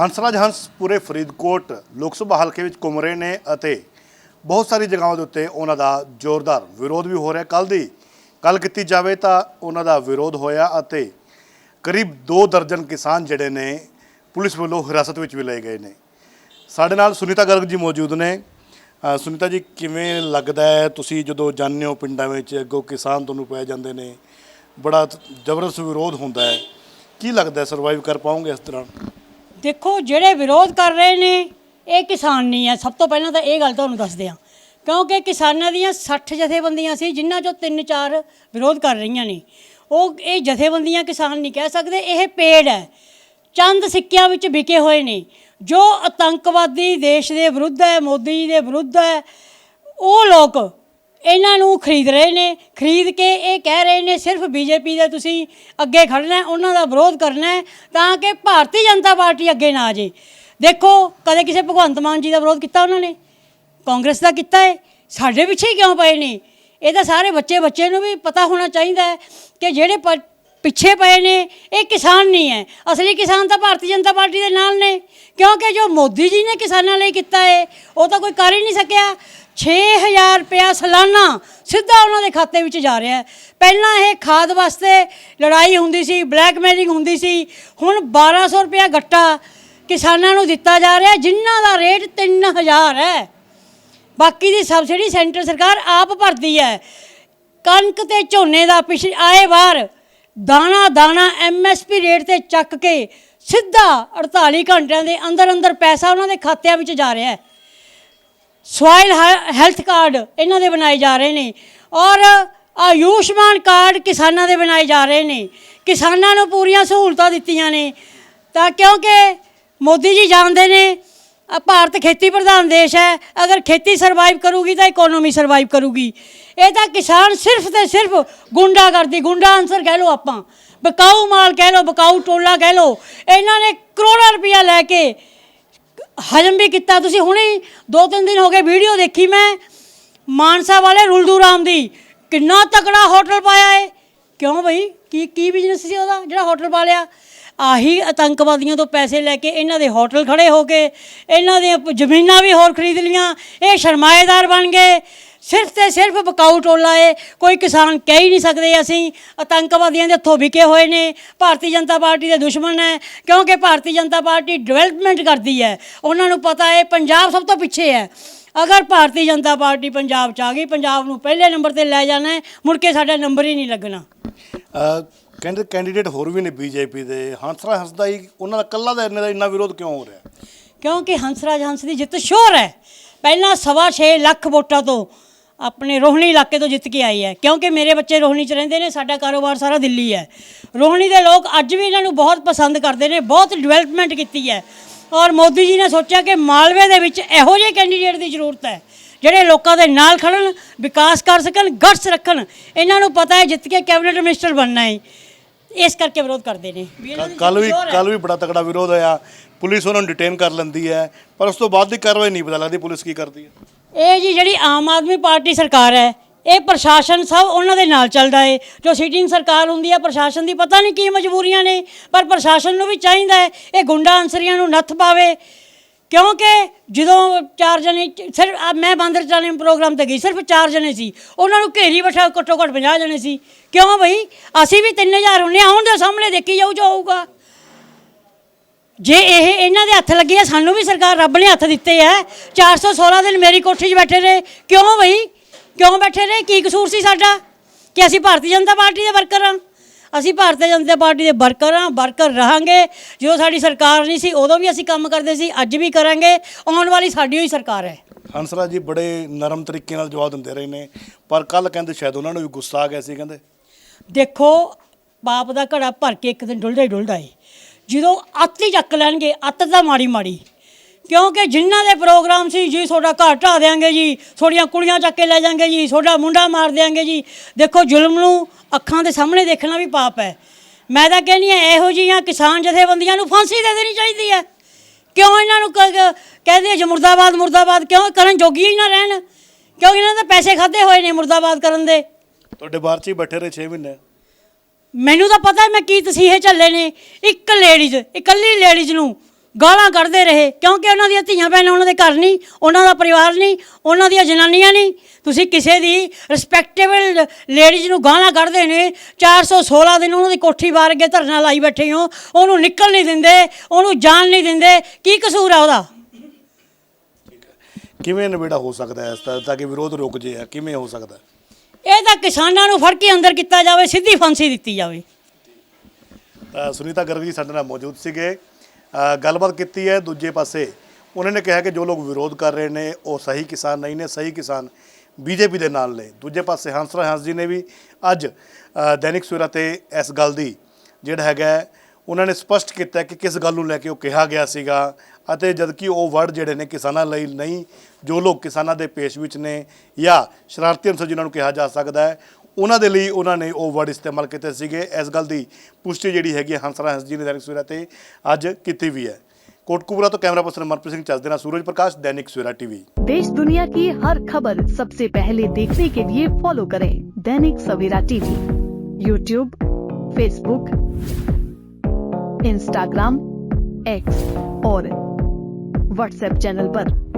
ਹੰਸਰਾਜ ਹੰਸ ਪੂਰੇ ਫਰੀਦਕੋਟ ਲੋਕ ਸਭਾ ਹਲਕੇ ਵਿੱਚ ਘੁੰਮ ਰਹੇ ਨੇ ਅਤੇ ਬਹੁਤ ਸਾਰੀ ਜਗ੍ਹਾਵਾਂ ਦੇ ਉੱਤੇ ਉਹਨਾਂ ਦਾ ਜ਼ੋਰਦਾਰ ਵਿਰੋਧ ਵੀ ਹੋ ਰਿਹਾ। ਕੱਲ ਦੀ ਗੱਲ ਕੀਤੀ ਜਾਵੇ ਤਾਂ ਉਹਨਾਂ ਦਾ ਵਿਰੋਧ ਹੋਇਆ ਅਤੇ ਕਰੀਬ 2 ਦਰਜਨ ਕਿਸਾਨ ਜਿਹੜੇ ਨੇ ਪੁਲਿਸ ਵੱਲੋਂ ਹਿਰਾਸਤ ਵਿੱਚ ਵੀ ਲਏ ਗਏ ਨੇ। ਸਾਡੇ ਨਾਲ ਸੁਨੀਤਾ ਗਰਗ ਜੀ ਮੌਜੂਦ ਨੇ। ਅ, ਸੁਨੀਤਾ ਜੀ ਕਿਵੇਂ ਲੱਗਦਾ ਹੈ? ਤੁਸੀਂ ਜਦੋਂ ਜਾਂਦੇ ਹੋ ਪਿੰਡਾਂ ਵਿੱਚ ਅੱਗੋਂ ਕਿਸਾਨ ਤੁਹਾਨੂੰ ਪੈ ਜਾਂਦੇ ਨੇ। ਬੜਾ ਜ਼ਬਰਦਸਤ ਵਿਰੋਧ ਹੁੰਦਾ ਹੈ। ਕੀ ਲੱਗਦਾ ਸਰਵਾਈਵ ਕਰ ਪਾਓਗੇ ਇਸ ਤਰ੍ਹਾਂ? ਦੇਖੋ ਜਿਹੜੇ ਵਿਰੋਧ ਕਰ ਰਹੇ ਨੇ, ਇਹ ਕਿਸਾਨ ਨਹੀਂ ਹੈ ਸਭ ਤੋਂ ਪਹਿਲਾਂ ਤਾਂ ਇਹ ਗੱਲ ਤੁਹਾਨੂੰ ਦੱਸਦੇ ਹਾਂ। ਕਿਉਂਕਿ ਕਿਸਾਨਾਂ ਦੀਆਂ 60 ਜਥੇਬੰਦੀਆਂ ਸੀ, ਜਿਨ੍ਹਾਂ ਚੋਂ 3-4 ਵਿਰੋਧ ਕਰ ਰਹੀਆਂ ਨੇ। ਉਹ, ਇਹ ਜਥੇਬੰਦੀਆਂ ਕਿਸਾਨ ਨਹੀਂ ਕਹਿ ਸਕਦੇ, ਇਹ ਪੇੜ ਹੈ। ਚੰਦ ਸਿੱਕਿਆਂ ਵਿੱਚ ਵਿਕੇ ਹੋਏ ਨੇ। ਜੋ ਆਤੰਕਵਾਦੀ ਦੇਸ਼ ਦੇ ਵਿਰੁੱਧ ਹੈ, ਮੋਦੀ ਜੀ ਦੇ ਵਿਰੁੱਧ ਹੈ, ਉਹ ਲੋਕ ਇਹਨਾਂ ਨੂੰ ਖਰੀਦ ਰਹੇ ਨੇ। ਖਰੀਦ ਕੇ ਇਹ ਕਹਿ ਰਹੇ ਨੇ, ਸਿਰਫ ਬੀਜੇਪੀ ਦੇ ਤੁਸੀਂ ਅੱਗੇ ਖੜਨਾ ਉਹਨਾਂ ਦਾ ਵਿਰੋਧ ਕਰਨਾ ਹੈ ਤਾਂ ਕਿ ਭਾਰਤੀ ਜਨਤਾ ਪਾਰਟੀ ਅੱਗੇ ਨਾ ਆ ਜੇ ਦੇਖੋ, ਕਦੇ ਕਿਸੇ ਭਗਵੰਤ ਮਾਨ ਜੀ ਦਾ ਵਿਰੋਧ ਕੀਤਾ ਉਹਨਾਂ ਨੇ, ਕਾਂਗਰਸ ਦਾ ਕੀਤਾ ਹੈ ਸਾਡੇ ਪਿੱਛੇ ਹੀ ਕਿਉਂ ਪਏ ਨੇ? ਇਹ ਤਾਂ ਸਾਰੇ ਬੱਚੇ ਬੱਚੇ ਨੂੰ ਵੀ ਪਤਾ ਹੋਣਾ ਚਾਹੀਦਾ ਹੈ ਕਿ ਜਿਹੜੇ ਪ- ਪਿੱਛੇ ਪਏ ਨੇ, ਇਹ ਕਿਸਾਨ ਨਹੀਂ ਹੈ। ਅਸਲੀ ਕਿਸਾਨ ਤਾਂ ਭਾਰਤੀ ਜਨਤਾ ਪਾਰਟੀ ਦੇ ਨਾਲ ਨੇ। ਕਿਉਂਕਿ ਜੋ ਮੋਦੀ ਜੀ ਨੇ ਕਿਸਾਨਾਂ ਲਈ ਕੀਤਾ ਹੈ ਉਹ ਤਾਂ ਕੋਈ ਕਰ ਹੀ ਨਹੀਂ ਸਕਿਆ। 6000 ਰੁਪਇਆ ਸਾਲਾਨਾ ਸਿੱਧਾ ਉਹਨਾਂ ਦੇ ਖਾਤੇ ਵਿੱਚ ਜਾ ਰਿਹਾ ਹੈ। ਪਹਿਲਾਂ ਇਹ ਖਾਦ ਵਾਸਤੇ ਲੜਾਈ ਹੁੰਦੀ ਸੀ, ਬਲੈਕਮੇਲਿੰਗ ਹੁੰਦੀ ਸੀ। ਹੁਣ 1200 ਰੁਪਇਆ ਗੱਟਾ ਕਿਸਾਨਾਂ ਨੂੰ ਦਿੱਤਾ ਜਾ ਰਿਹਾ ਜਿਨ੍ਹਾਂ ਦਾ ਰੇਟ 3000 ਹੈ। ਬਾਕੀ ਦੀ ਸਬਸਿਡੀ ਸੈਂਟਰ ਸਰਕਾਰ ਆਪ ਭਰਦੀ ਹੈ। ਕਣਕ ਤੇ ਝੋਨੇ ਦਾ ਪਿਛਲੇ ਆਏ ਵਾਰ ਦਾਣਾ ਦਾਣਾ ਐਮਐਸਪੀ ਰੇਟ ਤੇ ਚੱਕ ਕੇ ਸਿੱਧਾ 48 ਘੰਟਿਆਂ ਦੇ ਅੰਦਰ ਅੰਦਰ ਪੈਸਾ ਉਹਨਾਂ ਦੇ ਖਾਤਿਆਂ ਵਿੱਚ ਜਾ ਰਿਹਾ ਹੈ। ਸੋਇਲ ਹੈਲਥ ਕਾਰਡ ਇਹਨਾਂ ਦੇ ਬਣਾਏ ਜਾ ਰਹੇ ਨੇ ਔਰ ਆਯੁਸ਼ਮਾਨ ਕਾਰਡ ਕਿਸਾਨਾਂ ਦੇ ਬਣਾਏ ਜਾ ਰਹੇ ਨੇ। ਕਿਸਾਨਾਂ ਨੂੰ ਪੂਰੀਆਂ ਸਹੂਲਤਾਂ ਦਿੱਤੀਆਂ ਨੇ। ਤਾਂ ਕਿਉਂਕਿ ਮੋਦੀ ਜੀ ਜਾਣਦੇ ਨੇ ਭਾਰਤ ਖੇਤੀ ਪ੍ਰਧਾਨ ਦੇਸ਼ ਹੈ। ਅਗਰ ਖੇਤੀ ਸਰਵਾਈਵ ਕਰੂਗੀ ਤਾਂ ਇਕਨੋਮੀ ਸਰਵਾਈਵ ਕਰੂਗੀ। ਇਹ ਤਾਂ ਕਿਸਾਨ ਸਿਰਫ ਤੇ ਸਿਰਫ ਗੁੰਡਾ ਕਰਦੀ ਗੁੰਡਾ ਆਨਸਰ ਕਹਿ ਲਓ ਆਪਾਂ। ਬਕਾਊ ਮਾਲ ਕਹਿ ਲਓ, ਬਕਾਊ ਟੋਲਾ ਕਹਿ ਲਓ। ਇਹਨਾਂ ਨੇ ਕਰੋੜਾਂ ਰੁਪਇਆ ਲੈ ਕੇ ਹਜਮ ਵੀ ਕੀਤਾ। ਤੁਸੀਂ ਹੁਣੇ ਦੋ ਤਿੰਨ ਦਿਨ ਹੋ ਗਏ ਵੀਡੀਓ ਦੇਖੀ ਮੈਂ, ਮਾਨਸਾ ਵਾਲੇ ਰੁਲਦੂ ਰਾਮ ਦੀ। ਕਿੰਨਾ ਤਕੜਾ ਹੋਟਲ ਪਾਇਆ ਏ ਕਿਉਂ ਬਈ? ਕੀ ਕੀ ਬਿਜ਼ਨਸ ਸੀ ਉਹਦਾ ਜਿਹੜਾ ਹੋਟਲ ਪਾ ਲਿਆ? ਆਹੀ ਆਤੰਕਵਾਦੀਆਂ ਤੋਂ ਪੈਸੇ ਲੈ ਕੇ ਇਹਨਾਂ ਦੇ ਹੋਟਲ ਖੜੇ ਹੋ ਗਏ। ਇਹਨਾਂ ਦੀਆਂ ਜ਼ਮੀਨਾਂ ਵੀ ਹੋਰ ਖਰੀਦ ਲੀਆਂ ਇਹ ਸ਼ਰਮਾਏਦਾਰ ਬਣ ਗਏ। ਸਿਰਫ ਤੇ ਸਿਰਫ ਬਕਾਊ ਟੋਲਾ ਏ। ਕੋਈ ਕਿਸਾਨ ਕਹਿ ਹੀ ਨਹੀਂ ਸਕਦੇ ਅਸੀਂ ਆਤੰਕਵਾਦੀਆਂ ਦੇ ਹੱਥੋਂ ਵਿਕੇ ਹੋਏ ਨੇ। ਭਾਰਤੀ ਜਨਤਾ ਪਾਰਟੀ ਦੇ ਦੁਸ਼ਮਣ ਹੈ ਕਿਉਂਕਿ ਭਾਰਤੀ ਜਨਤਾ ਪਾਰਟੀ ਡਿਵੈਲਪਮੈਂਟ ਕਰਦੀ ਹੈ। ਉਹਨਾਂ ਨੂੰ ਪਤਾ ਹੈ ਪੰਜਾਬ ਸਭ ਤੋਂ ਪਿੱਛੇ ਹੈ। ਅਗਰ ਭਾਰਤੀ ਜਨਤਾ ਪਾਰਟੀ ਪੰਜਾਬ ਚ ਆ ਗਈ ਪੰਜਾਬ ਨੂੰ ਪਹਿਲੇ ਨੰਬਰ ਤੇ ਲੈ ਜਾਣਾ ਹੈ ਮੁੜ ਕੇ ਸਾਡਾ ਨੰਬਰ ਹੀ ਨਹੀਂ ਲੱਗਣਾ। ਕਹਿੰਦੇ ਕੈਂਡੀਡੇਟ ਹੋਰ ਵੀ ਨੇ ਬੀਜੇਪੀ ਦੇ। ਹੰਸਰਾ ਹੰਸਦਾ ਹੀ ਉਹਨਾਂ ਦਾ ਕੱਲਾ ਦਾ ਇੰਨੇ ਦਾ ਇੰਨਾ ਵਿਰੋਧ ਕਿਉਂ ਹੋ ਰਿਹਾ? ਕਿਉਂਕਿ ਹੰਸਰਾਜ ਹੰਸ ਦੀ ਜਿੱਤ ਸ਼ੋਰ ਹੈ। ਪਹਿਲਾਂ ਸਵਾ ਛੇ ਲੱਖ ਵੋਟਾਂ ਤੋਂ ਆਪਣੇ ਰੋਹਣੀ ਇਲਾਕੇ ਤੋਂ ਜਿੱਤ ਕੇ ਆਈ ਹੈ। ਕਿਉਂਕਿ ਮੇਰੇ ਬੱਚੇ ਰੋਹਣੀ 'ਚ ਰਹਿੰਦੇ ਨੇ, ਸਾਡਾ ਕਾਰੋਬਾਰ ਸਾਰਾ ਦਿੱਲੀ ਹੈ। ਰੋਹਣੀ ਦੇ ਲੋਕ ਅੱਜ ਵੀ ਇਹਨਾਂ ਨੂੰ ਬਹੁਤ ਪਸੰਦ ਕਰਦੇ ਨੇ, ਬਹੁਤ ਡਿਵੈਲਪਮੈਂਟ ਕੀਤੀ ਹੈ। ਔਰ ਮੋਦੀ ਜੀ ਨੇ ਸੋਚਿਆ ਕਿ ਮਾਲਵੇ ਦੇ ਵਿੱਚ ਇਹੋ ਜਿਹੇ ਕੈਂਡੀਡੇਟ ਦੀ ਜ਼ਰੂਰਤ ਹੈ, ਜਿਹੜੇ ਲੋਕਾਂ ਦੇ ਨਾਲ ਖੜਨ, ਵਿਕਾਸ ਕਰ ਸਕਣ ਗਟਸ ਰੱਖਣ। ਇਹਨਾਂ ਨੂੰ ਪਤਾ ਹੈ ਜਿੱਤ ਕੇ ਕੈਬਨਿਟ ਮਿਨਿਸਟਰ ਬਣਨਾ ਹੈ। ਇਸ ਕਰਕੇ ਵਿਰੋਧ ਕਰਦੇ ਨੇ। ਕੱਲ ਵੀ। ਕੱਲ ਵੀ ਬੜਾ ਤਕੜਾ ਵਿਰੋਧ ਹੋਇਆ। ਪੁਲਿਸ ਉਹਨਾਂ ਨੂੰ ਡਿਟੇਨ ਕਰ ਲੈਂਦੀ ਹੈ ਪਰ ਉਸ ਤੋਂ ਬਾਅਦ ਦੀ ਕਾਰਵਾਈ ਨਹੀਂ ਪਤਾ ਲੱਗਦੀ ਪੁਲਿਸ ਕੀ ਕਰਦੀ ਹੈ। ਇਹ ਜੀ ਜਿਹੜੀ ਆਮ ਆਦਮੀ ਪਾਰਟੀ ਸਰਕਾਰ ਹੈ ਇਹ ਪ੍ਰਸ਼ਾਸਨ ਸਭ ਉਹਨਾਂ ਦੇ ਨਾਲ ਚੱਲਦਾ ਹੈ ਜੋ ਸੀਟਿੰਗ ਸਰਕਾਰ ਹੁੰਦੀ ਹੈ ਪ੍ਰਸ਼ਾਸਨ ਦੀ ਪਤਾ ਨਹੀਂ ਕੀ ਮਜਬੂਰੀਆਂ ਨੇ ਪਰ ਪ੍ਰਸ਼ਾਸਨ ਨੂੰ ਵੀ ਚਾਹੀਦਾ ਹੈ ਇਹ ਗੁੰਡਾ ਅੰਸਰੀਆਂ ਨੂੰ ਨੱਥ ਪਾਵੇ। ਕਿਉਂਕਿ ਜਦੋਂ ਚਾਰ ਜਣੇ ਸਿਰਫ ਆ ਮੈਂ ਬਾਂਦਰ ਚਾਲੇ ਪ੍ਰੋਗਰਾਮ ਤੇ ਗਈ, ਸਿਰਫ ਚਾਰ ਜਣੇ ਸੀ। ਉਹਨਾਂ ਨੂੰ ਘੇਰੀ ਬੈਠਾ ਘੱਟੋ ਘੱਟ 50 ਜਣੇ ਸੀ। ਕਿਉਂ ਬਈ? ਅਸੀਂ ਵੀ 3000 ਹੁੰਨੇ ਆਉਣ ਦੇ ਸਾਹਮਣੇ ਦੇਖੀ ਜਾਊ ਜਾਊਗਾ ਜੇ ਇਹ ਇਹਨਾਂ ਦੇ ਹੱਥ ਲੱਗੇ ਆ, ਸਾਨੂੰ ਵੀ ਸਰਕਾਰ ਰੱਬ ਨੇ ਹੱਥ ਦਿੱਤੇ ਆ। 416 ਦਿਨ ਮੇਰੀ ਕੋਠੀ 'ਚ ਬੈਠੇ ਰਹੇ। ਕਿਉਂ ਬਈ? ਕਿਉਂ ਬੈਠੇ ਰਹੇ? ਕੀ ਕਸੂਰ ਸੀ ਸਾਡਾ? ਕਿ ਅਸੀਂ ਭਾਰਤੀ ਜਨਤਾ ਪਾਰਟੀ ਦੇ ਵਰਕਰ ਹਾਂ ਅਸੀਂ ਭਾਰਤੀ ਜਨਤਾ ਪਾਰਟੀ ਦੇ ਵਰਕਰ ਹਾਂ ਵਰਕਰ ਰਹਾਂਗੇ। ਜਦੋਂ ਸਾਡੀ ਸਰਕਾਰ ਨਹੀਂ ਸੀ ਉਦੋਂ ਵੀ ਅਸੀਂ ਕੰਮ ਕਰਦੇ ਸੀ ਅੱਜ ਵੀ ਕਰਾਂਗੇ। ਆਉਣ ਵਾਲੀ ਸਾਡੀ ਹੋਈ ਸਰਕਾਰ ਹੈ। ਹੰਸਰਾ ਜੀ ਬੜੇ ਨਰਮ ਤਰੀਕੇ ਨਾਲ ਜਵਾਬ ਦਿੰਦੇ ਰਹੇ ਨੇ। ਪਰ ਕੱਲ ਕਹਿੰਦੇ ਸ਼ਾਇਦ ਉਹਨਾਂ ਨੂੰ ਵੀ ਗੁੱਸਾ ਆ ਗਿਆ ਸੀ ਕਹਿੰਦੇ। ਦੇਖੋ ਬਾਪ ਦਾ ਘੜਾ ਭਰ ਕੇ ਇੱਕ ਦਿਨ ਡੁੱਲਦਾ ਹੀ ਡੁੱਲਦਾ ਏ। ਜਦੋਂ ਅੱਤ ਹੀ ਚੱਕ ਲੈਣਗੇ ਅੱਤ ਦਾ ਮਾੜੀ ਮਾੜੀ ਕਿਉਂਕਿ ਜਿਨ੍ਹਾਂ ਦੇ ਪ੍ਰੋਗਰਾਮ ਸੀ ਜੀ ਤੁਹਾਡਾ ਘਰ ਢਾ ਦੇਾਂਗੇ ਜੀ ਤੁਹਾਡੀਆਂ ਕੁੜੀਆਂ ਚੱਕ ਕੇ ਲੈ ਜਾਾਂਗੇ ਜੀ ਤੁਹਾਡਾ ਮੁੰਡਾ ਮਾਰ ਦੇਾਂਗੇ ਜੀ। ਦੇਖੋ ਜ਼ੁਲਮ ਨੂੰ ਅੱਖਾਂ ਦੇ ਸਾਹਮਣੇ ਦੇਖਣਾ ਵੀ ਪਾਪ ਹੈ। ਮੈਂ ਤਾਂ ਕਹਿੰਦੀ ਹਾਂ ਇਹੋ ਜਿਹੀਆਂ ਕਿਸਾਨ ਜਥੇਬੰਦੀਆਂ ਨੂੰ ਫਾਂਸੀ ਦੇ ਦੇਣੀ ਚਾਹੀਦੀ ਹੈ। ਕਿਉਂ ਇਹਨਾਂ ਨੂੰ ਕਹਿੰਦੇ ਜੀ ਮੁਰਦਾਬਾਦ ਮੁਰਦਾਬਾਦ ਕਿਉਂ ਕਰਨ ਜੋਗੀ ਹੀ ਨਾ ਰਹਿਣ? ਕਿਉਂਕਿ ਇਹਨਾਂ ਦੇ ਪੈਸੇ ਖਾਦੇ ਹੋਏ ਨੇ ਮੁਰਦਾਬਾਦ ਕਰਨ ਦੇ? ਤੁਹਾਡੇ ਬਾਹਰ 'ਚ ਹੀ ਬੈਠੇ ਰਹੇ 6 ਮਹੀਨੇ। ਮੈਨੂੰ ਤਾਂ ਪਤਾ ਮੈਂ ਕੀ ਤਸੀਹੇ ਝੱਲੇ ਨੇ। ਇੱਕ ਲੇਡੀਜ਼ ਇਕੱਲੀ ਲੇਡੀਜ਼ ਨੂੰ ਗਾਲਾਂ ਕੱਢਦੇ ਰਹੇ ਕਿਉਂਕਿ ਉਹਨਾਂ ਦੀਆਂ ਧੀਆਂ ਭੈਣਾਂ ਉਹਨਾਂ ਦੇ ਘਰ ਨਹੀਂ ਉਹਨਾਂ ਦਾ ਪਰਿਵਾਰ ਨਹੀਂ ਉਹਨਾਂ ਦੀਆਂ ਜਨਾਨੀਆਂ ਨਹੀਂ। ਤੁਸੀਂ ਕਿਸੇ ਦੀ ਰਿਸਪੈਕਟੇਬਲ ਲੇਡੀਜ਼ ਨੂੰ ਗਾਲਾਂ ਕੱਢਦੇ ਨੇ 416 ਦਿਨ ਉਹਨਾਂ ਦੀ ਕੋਠੀ ਬਾਹਰ ਅੱਗੇ ਧਰਨਾ ਲਾਈ ਬੈਠੇ ਹੋ ਉਹਨੂੰ ਨਿਕਲ ਨਹੀਂ ਦਿੰਦੇ ਉਹਨੂੰ ਜਾਣ ਨਹੀਂ ਦਿੰਦੇ ਕੀ ਕਸੂਰ ਆ ਉਹਦਾ? ਕਿਵੇਂ ਨਿਬੇੜਾ ਹੋ ਸਕਦਾ ਹੈ ਇਸ ਤਰ੍ਹਾਂ ਤਾਂ ਕਿ ਵਿਰੋਧ ਰੁਕ ਜੇ ਕਿਵੇਂ ਹੋ ਸਕਦਾ? ਇਹ ਤਾਂ ਕਿਸਾਨਾਂ ਨੂੰ ਫੜ ਕੇ ਅੰਦਰ ਕੀਤਾ ਜਾਵੇ ਸਿੱਧੀ ਫਾਂਸੀ ਦਿੱਤੀ ਜਾਵੇ। ਤਾਂ ਸੁਨੀਤਾ ਗਰਗ ਜੀ ਸਾਡੇ ਨਾਲ ਮੌਜੂਦ ਸੀਗੇ। ਗੱਲਬਾਤ ਕੀਤੀ ਹੈ ਦੂਜੇ ਪਾਸੇ। ਉਹਨਾਂ ਨੇ ਕਿਹਾ ਕਿ ਜੋ ਲੋਕ ਵਿਰੋਧ ਕਰ ਰਹੇ ਨੇ, ਉਹ ਸਹੀ ਕਿਸਾਨ ਨਹੀਂ ਨੇ, ਸਹੀ ਕਿਸਾਨ ਬੀਜੇਪੀ ਦੇ ਨਾਲ ਨੇ। ਦੂਜੇ ਪਾਸੇ ਹੰਸਰਾਜ ਹੰਸ ਜੀ ਨੇ ਵੀ ਅੱਜ ਦੈਨਿਕ ਸਵੇਰਾ ਤੇ ਇਸ ਗੱਲ ਦੀ ਜਿਹੜਾ ਹੈਗਾ ਉਹਨਾਂ ਨੇ ਸਪਸ਼ਟ ਕੀਤਾ ਕਿ ਕਿਸ ਗੱਲ ਨੂੰ ਲੈ ਕੇ ਉਹ ਕਿਹਾ ਗਿਆ ਸੀਗਾ ਅਤੇ ਜਦਕਿ ਉਹ ਵਰਡ ਜਿਹੜੇ ਨੇ ਕਿਸਾਨਾਂ ਲਈ ਨਹੀਂ, ਜੋ ਲੋਕ ਕਿਸਾਨਾਂ ਦੇ ਪੇਸ਼ ਵਿੱਚ ਨੇ ਜਾਂ ਸ਼ਰਾਰਤੀ ਅਨਸਰ ਜਿਨ੍ਹਾਂ ਨੂੰ ਕਿਹਾ ਜਾ ਸਕਦਾ ਹੈ ਉਹਨਾਂ ਦੇ ਲਈ ਉਹਨਾਂ ਨੇ ਉਹ ਵਰਡ ਇਸਤੇਮਾਲ ਕੀਤੇ ਸੀਗੇ ਇਸ ਗੱਲ ਦੀ ਪੁਸ਼ਟੀ ਜਿਹੜੀ ਹੈਗੀ ਹੈ ਹੰਸਰਾ ਹੰਸ ਜੀ ਨੇ ਦੈਨਿਕ ਸਵੇਰਾ ਤੇ ਅੱਜ ਕੀਤੀ ਵੀ ਹੈ ਕੋਟਕਪੂਰਾ ਤੋਂ ਕੈਮਰਾ ਪਰਸਨ ਮਨਪ੍ਰੀਤ ਸਿੰਘ ਚੱਜ ਦੇ ਨਾਲ ਸੂਰਜ ਪ੍ਰਕਾਸ਼ ਦੈਨਿਕ ਸਵੇਰਾ ਟੀਵੀ देश दुनिया की हर खबर सबसे पहले देखने के लिए फॉलो करें Dainik Savera TV YouTube Facebook Instagram X और व्हाट्सएप चैनल पर।